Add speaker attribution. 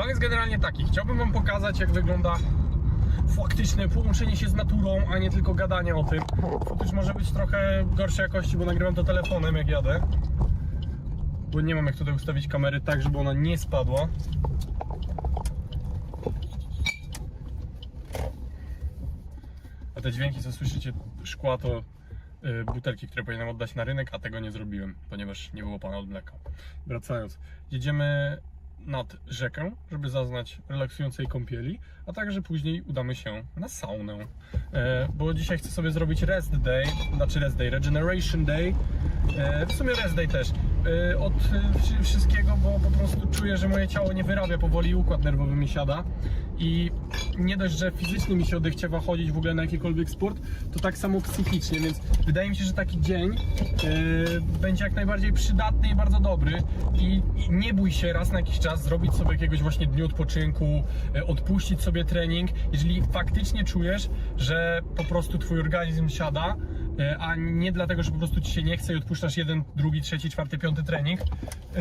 Speaker 1: Plan jest generalnie taki. Chciałbym Wam pokazać, jak wygląda faktyczne połączenie się z naturą, a nie tylko gadanie o tym. Footage może być trochę gorszej jakości, bo nagrywam to telefonem, jak jadę. Bo nie mam jak tutaj ustawić kamery tak, żeby ona nie spadła. A te dźwięki, co słyszycie, szkła, to y, butelki, które powinienem oddać na rynek, a tego nie zrobiłem, ponieważ nie było pana od mleka. Wracając, jedziemy nad rzekę, żeby zaznać relaksującej kąpieli, a także później udamy się na saunę. E, bo dzisiaj chcę sobie zrobić rest day, znaczy rest day, regeneration day, e, w sumie rest day też. E, od wszy- wszystkiego, bo po prostu czuję, że moje ciało nie wyrabia powoli, układ nerwowy mi siada i nie dość, że fizycznie mi się odechciewa chodzić w ogóle na jakikolwiek sport, to tak samo psychicznie, więc wydaje mi się, że taki dzień e, będzie jak najbardziej przydatny i bardzo dobry. I, i nie bój się raz na jakiś czas zrobić sobie jakiegoś właśnie dnia odpoczynku, e, odpuścić sobie trening, jeżeli faktycznie czujesz, że po prostu twój organizm siada, e, a nie dlatego, że po prostu ci się nie chce i odpuszczasz jeden, drugi, trzeci, czwarty, piąty trening,